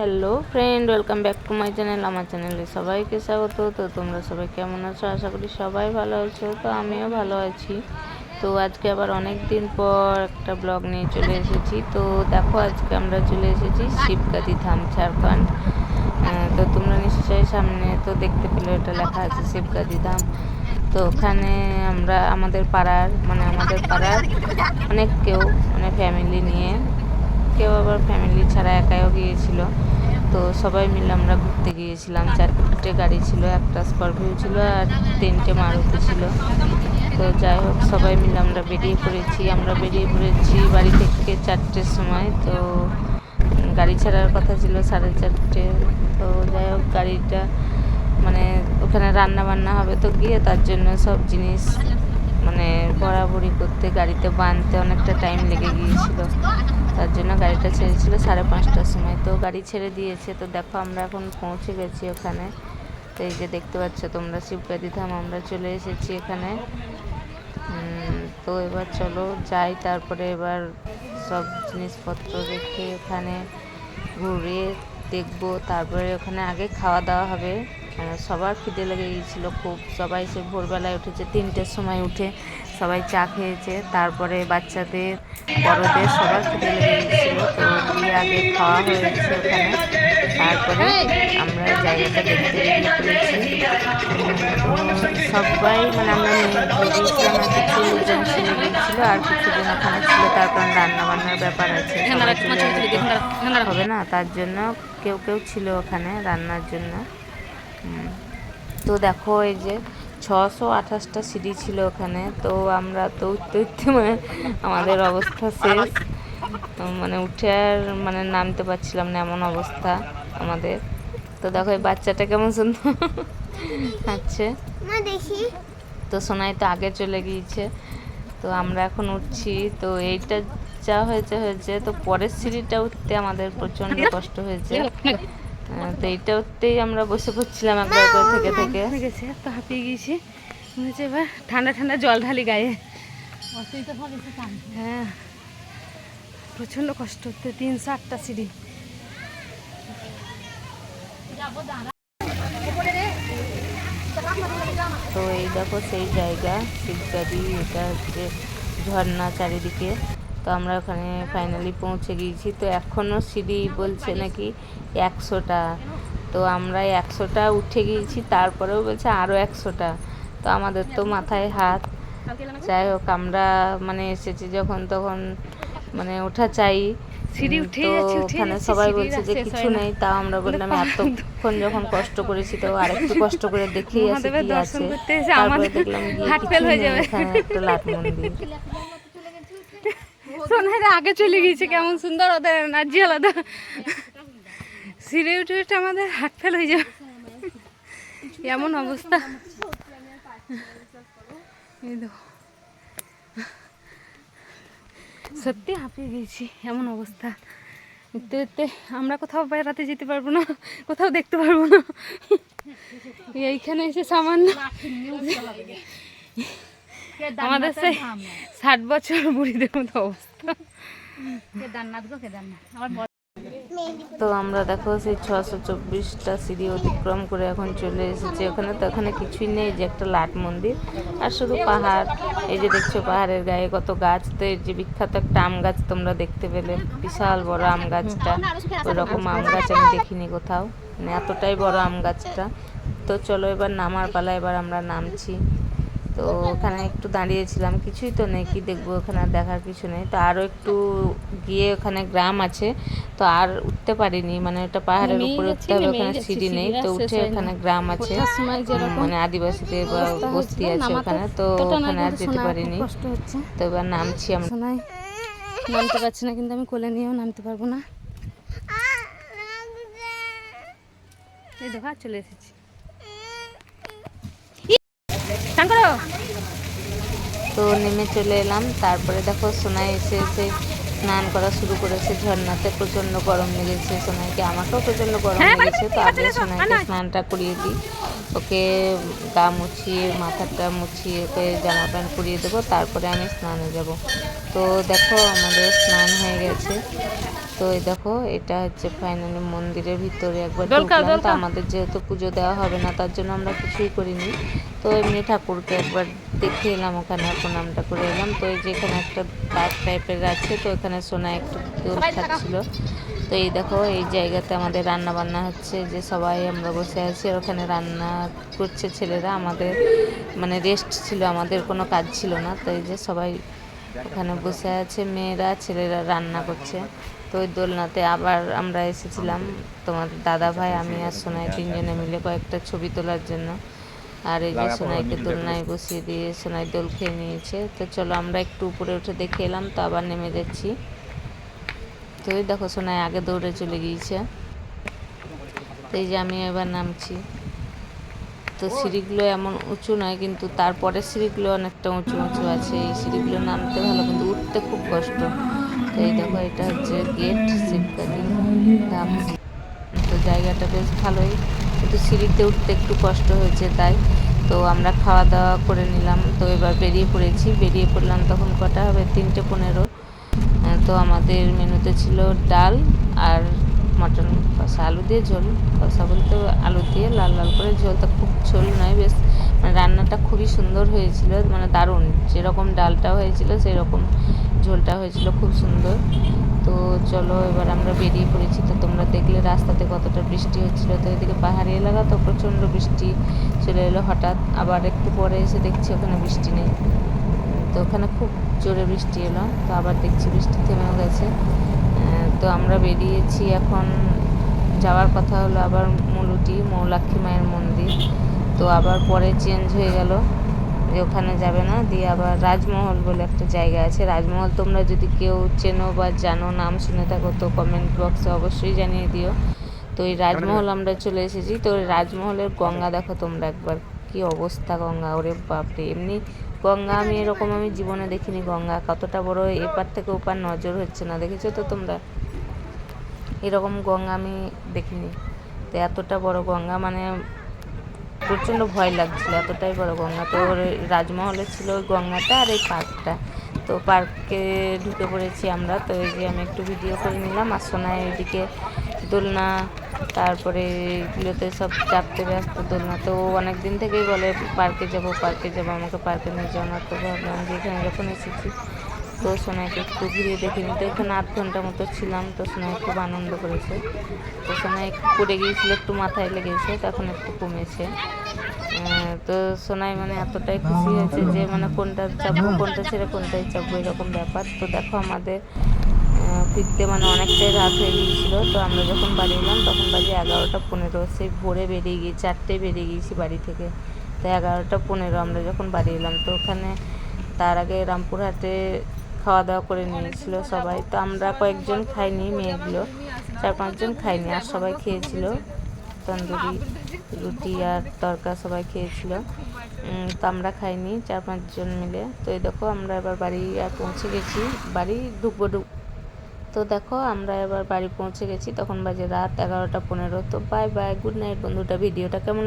Hello friend welcome back to my channel আমার চ্যানেলে সবাইকে স্বাগত। তো তোমরা সবাই কেমন আছো? আশা করি সবাই ভালো আছো। তো আমিও ভালো আছি। তো আজকে আবার অনেক দিন পর একটা ব্লগ নিয়ে চলে এসেছি। তো দেখো, আজকে আমরা চলে এসেছি শিবগাদি ধাম, ঝাড়খণ্ড। তো তোমরা নিশ্চয়ই সামনে তো দেখতে পেলে, এটা লেখা আছে শিবগাদি ধাম। তো ওখানে আমরা আমাদের পাড়ার মানে আমাদের পাড়ার অনেক কেউ মানে ফ্যামিলি নিয়ে কেউ আবার ফ্যামিলি ছাড়া একাও গিয়েছিল। তো সবাই মিলে আমরা ঘুরতে গিয়েছিলাম। চারটে গাড়ি ছিল, একটা স্করপিও ছিল আর তিনটে মারুতি ছিল। তো যাই হোক, সবাই মিলে আমরা বেরিয়ে পড়েছি। আমরা বেরিয়ে পড়েছি বাড়ি থেকে চারটের সময়। তো গাড়ি ছাড়ার কথা ছিল সাড়ে চারটে। তো যাই হোক, গাড়িটা মানে ওখানে রান্না বান্না হবে তো গিয়ে তার জন্য সব জিনিস মানে ভরাভরি করতে, গাড়িতে বাঁধতে অনেকটা টাইম লেগে গিয়েছিল। তার জন্য গাড়িটা ছেড়েছিল সাড়ে পাঁচটার সময়। তো গাড়ি ছেড়ে দিয়েছে। তো দেখো আমরা এখন পৌঁছে গেছি ওখানে। তো এই যে দেখতে পাচ্ছ তোমরা শিবগাদি ধাম, আমরা চলে এসেছি এখানে। তো এবার চলো যাই, তারপরে এবার সব জিনিসপত্র রেখে ওখানে ঘুরে দেখব। তারপরে ওখানে আগে খাওয়া দাওয়া হবে। সবার খিদে লেগে গিয়েছিল খুব। সবাই সে ভোরবেলায় উঠেছে তিনটের সময় উঠে সবাই চা খেয়েছে। তারপরে বাচ্চাদের বড়দের সবার খিদে লেগে গিয়েছিল। তো গিয়ে আগে খাওয়া হয়েছে ওখানে। তারপরে আমরা জায়গাটা দেখতে বেরিয়ে পড়েছি। সবাই মানে আমরা ভেবেছিলাম আর কিছু লোকজন ছিল গিয়েছিল আর কিছুজন ওখানে ছিল। তারপর রান্না বান্নার ব্যাপার আছে তো হবে না? তার জন্য কেউ কেউ ছিল ওখানে রান্নার জন্য। তো দেখো এই যে ছশো আঠাশটা সিঁড়ি ছিল ওখানে তো আমরা তো উঠতে উঠতে মানে আমাদের অবস্থা শেষ। মানে উঠে আর মানে নামতে পারছিলাম না এমন অবস্থা আমাদের। তো দেখো এই বাচ্চাটা কেমন সুন্দর আছে। দেখি। তো সোনাই তো আগে চলে গিয়েছে। তো আমরা এখন উঠছি। তো এইটা যা হয়েছে হয়েছে। তো পরের সিঁড়িটা উঠতে আমাদের প্রচণ্ড কষ্ট হয়েছে। তো এইটা উঠতেই আমরা বসে পড়ছিলাম একবার করে থেকে থেকে। গেছে তো হাঁপিয়ে গিয়েছি। মনে হচ্ছে এবার ঠান্ডা ঠান্ডা জল ঢালি গায়ে। হ্যাঁ প্রচণ্ড কষ্ট হচ্ছে তিনশো আটটা সিঁড়ি। তো এই দেখো সেই জায়গা শিবগাদি এটা হচ্ছে ঝর্ণা চারিদিকে। তো আমরা ওখানে ফাইনালি পৌঁছে গিয়েছি। তো এখনও সিঁড়ি বলছে নাকি একশোটা। তো আমরা একশোটা উঠে গিয়েছি তারপরেও বলছে আরও একশোটা। তো আমাদের তো মাথায় হাত। যাই হোক আমরা মানে এসেছি যখন তখন মানে ওঠা চাই। সিঁড়ি তো ওখানে সবাই বলছে যে কিছু নেই তাও আমরা বললাম এতক্ষণ যখন কষ্ট করেছি তো আরেকটু কষ্ট করে দেখেই আসি কি আছে। তারপরে দেখলাম গিয়ে হার্ট কিছু নেই, এখানে একটা লাট মন্দির। সোনাইরা আগে চলে গিয়েছে কেমন সুন্দর ওদের এনার্জি আলাদা সিঁড়ে উঠে আমাদের হাট ফেল হয়ে যাবে। এমন অবস্থা। সত্যি হাঁপিয়ে গিয়েছি এমন অবস্থা। উঠতে উঠতে আমরা কোথাও বেড়াতে যেতে পারব না, কোথাও দেখতে পারব না। এইখানে এসে সামান্য আমাদের সেই ষাট বছর বুড়িদের মতো অবস্থা। তো আমরা দেখো সেই ছশো চব্বিশটা সিঁড়ি অতিক্রম করে এখন চলে এসেছি। ওখানে তো ওখানে কিছুই নেই যে একটা লাট মন্দির। আর শুধু পাহাড় এই যে দেখছ পাহাড়ের গায়ে কত গাছ তো এই যে বিখ্যাত একটা আম গাছ তোমরা দেখতে পেলে। বিশাল বড় আম গাছটা ওই রকম আম গাছ আমি দেখিনি কোথাও। মানে এতটাই বড় আম গাছটা। তো চলো এবার নামার পালা এবার আমরা নামছি। তো ওখানে একটু দাঁড়িয়েছিলাম কিছুই তো নেই কি দেখব ওখানে আর দেখার কিছু নেই। তো আরও একটু গিয়ে ওখানে গ্রাম আছে তো আর উঠতে পারিনি মানে ওটা পাহাড়ের উপরে উঠতে হবে ওখানে সিঁড়ি নেই তো উঠে ওখানে গ্রাম আছে মানে আদিবাসীদের বা বস্তি আছে ওখানে তো ওখানে আর যেতে পারিনি। তো এবার নামছি আমরা। নামতে পারছি না কিন্তু আমি কোলে নিয়েও নামতে পারব না। দেখো চলে এসেছি। তো নেমে চলে এলাম। তারপরে দেখো সোনাই এসে এসে স্নান করা শুরু করেছে ঝর্ণাতে। প্রচণ্ড গরম লেগেছে। সোনাইকে আমাকেও প্রচণ্ড গরম হ্যাঁ, লেগেছে। তো আগে সোনাইকে স্নানটা করিয়ে দিই। ওকে গা মুছিয়ে মাথাটা মুছিয়ে ওকে জামা প্যান্ট করিয়ে দেবো। তারপরে আমি স্নানে যাব। তো দেখো আমাদের স্নান হয়ে গেছে। তো এই দেখো এটা হচ্ছে ফাইনালি মন্দিরের ভিতরে একবার ঢুকলাম। তো আমাদের যেহেতু পুজো দেওয়া হবে না তার জন্য আমরা কিছুই করিনি। তো এমনি ঠাকুরকে একবার দেখে এলাম ওখানে প্রণামটা করে এলাম। তো এই যে এখানে একটা পার্ক টাইপের আছে তো এখানে সোনা একটু দোল খাচ্ছিল। তো এই দেখো এই জায়গাতে আমাদের রান্না বান্না হচ্ছে যে সবাই আমরা বসে আছি আর ওখানে রান্না করছে ছেলেরা। আমাদের মানে রেস্ট ছিল আমাদের কোনো কাজ ছিল না। তো এই যে সবাই ওখানে বসে আছে মেয়েরা ছেলেরা রান্না করছে। তো ওই দোলনাতে আবার আমরা এসেছিলাম। তোমার দাদা ভাই আমি আর সোনাই তিনজনে মিলে কয়েকটা ছবি তোলার জন্য। আর এই যে সোনাইকে দোলনায় বসিয়ে দিয়ে সোনাই দোল খেয়ে নিয়েছে। তো চলো আমরা একটু উপরে উঠে দেখে এলাম তো আবার নেমে যাচ্ছি। তো এই দেখো সোনাই আগে দৌড়ে চলে গিয়েছে। তো এই যে আমি এবার নামছি। তো সিঁড়িগুলো এমন উঁচু নয় কিন্তু তারপরে সিঁড়িগুলো অনেকটা উঁচু উঁচু আছে। এই সিঁড়িগুলো নামতে ভালো কিন্তু উঠতে খুব কষ্ট। এই দেখো, এটা হচ্ছে গেট শিবকালী ধাম তো জায়গাটা বেশ ভালোই। কিন্তু সিঁড়িতে উঠতে একটু কষ্ট হয়েছে তাই। তো আমরা খাওয়া দাওয়া করে নিলাম। তো এবার বেরিয়ে পড়েছি। বেরিয়ে পড়লাম তখন কটা হবে? তিনটে পনেরো। তো আমাদের মেনুতে ছিল ডাল আর মটন কষা। আলু দিয়ে ঝোল। কষা বলতে আলু দিয়ে লাল লাল করে ঝোলটা খুব ঝোল নয়, বেশ। মানে রান্নাটা খুবই সুন্দর হয়েছিল। মানে দারুণ। যেরকম ডালটা হয়েছিল সেই রকম ঝোলটা হয়েছিল, খুব সুন্দর। তো চলো এবার আমরা বেরিয়ে পড়েছি। তো তোমরা দেখলে রাস্তাতে কতটা বৃষ্টি হচ্ছিল। তো এদিকে পাহাড়ি এলাকা তো প্রচণ্ড বৃষ্টি চলে এলো হঠাৎ। আবার একটু পরে এসে দেখছি ওখানে বৃষ্টি নেই। তো ওখানে খুব জোরে বৃষ্টি এলো। তো আবার দেখছি বৃষ্টি থেমেও গেছে। তো আমরা বেরিয়েছি এখন। যাওয়ার কথা হলো আবার মুলুটি মৌলাক্ষী মায়ের মন্দির। তো আবার পরে চেঞ্জ হয়ে গেল। যে ওখানে যাবে না দিয়ে আবার রাজমহল বলে একটা জায়গা আছে। রাজমহল তোমরা যদি কেউ চেনো বা জানো নাম শুনে থাকো তো কমেন্ট বক্সে অবশ্যই জানিয়ে দিও। তো এই রাজমহল আমরা চলে এসেছি। তো ওই রাজমহলের গঙ্গা দেখো তোমরা একবার। কি অবস্থা গঙ্গা ওরে বাপরে! এমনি গঙ্গা আমি এরকম আমি জীবনে দেখিনি গঙ্গা। কতটা বড় এপার থেকে ওপার নজর হচ্ছে না দেখেছ তো তোমরা? এরকম গঙ্গা আমি দেখিনি। তো এতটা বড় গঙ্গা মানে প্রচণ্ড ভয় লাগছিল এতটাই বড় গঙ্গা। তো রাজমহলে ছিল ওই গঙ্গাটা আর এই পার্কটা। তো পার্কে ঢুকে পড়েছি আমরা। তো এই যে আমি একটু ভিডিও করে নিলাম। আর সোনায় এদিকে দোলনা, তারপরে এগুলোতে সব চাপতে ব্যস্ত দোলনা। তো অনেক দিন থেকেই বলে, পার্কে যাব পার্কে যাব, আমাকে পার্কে নিয়ে যাও না। তো ভাবলাম যে এখানে যখন এসেছি, তো সোনাইকে একটু ঘুরিয়ে দেখে নিতে। ওখানে আধ ঘণ্টা মতো ছিলাম, তো সোনাই খুব আনন্দ করেছে। তো সোনাই পড়ে গিয়েছিল, একটু মাথায় লেগেছে, তখন একটু কমেছে। তো সোনাই মানে এতটাই খুশি হয়েছে যে মানে কোনটা চাপবো কোনটা ছেড়ে কোনটাই চাপবো এরকম ব্যাপার। তো দেখো আমাদের ফিরতে মানে অনেকটাই রাত হয়ে গিয়েছিল। তো আমরা যখন বাড়ি এলাম, তখন বাজে এগারোটা পনেরো। সেই ভোরে বেরিয়ে গিয়ে, চারটে বেরিয়ে গিয়েছি বাড়ি থেকে। তো এগারোটা পনেরো আমরা যখন বাড়ি এলাম, তো ওখানে তার আগে রামপুরহাটে খাওয়া দাওয়া করে নিয়েছিল সবাই। তো আমরা কয়েকজন খাইনি, মেয়েগুলো। চার পাঁচজন খাইনি, আর সবাই খেয়েছিল। তন্দুরি রুটি আর তরকা সবাই খেয়েছিল। তো আমরা খাইনি, চার পাঁচজন মিলে। তো এই দেখো, আমরা এবার বাড়ি আর পৌঁছে গেছি। বাড়ি ঢুকবো ঢুক তো দেখো, আমরা এবার বাড়ি পৌঁছে গেছি। তখন বাজে রাত এগারোটা পনেরো। তো বাই বাই গুড নাইট বন্ধুটা ভিডিওটা কেমন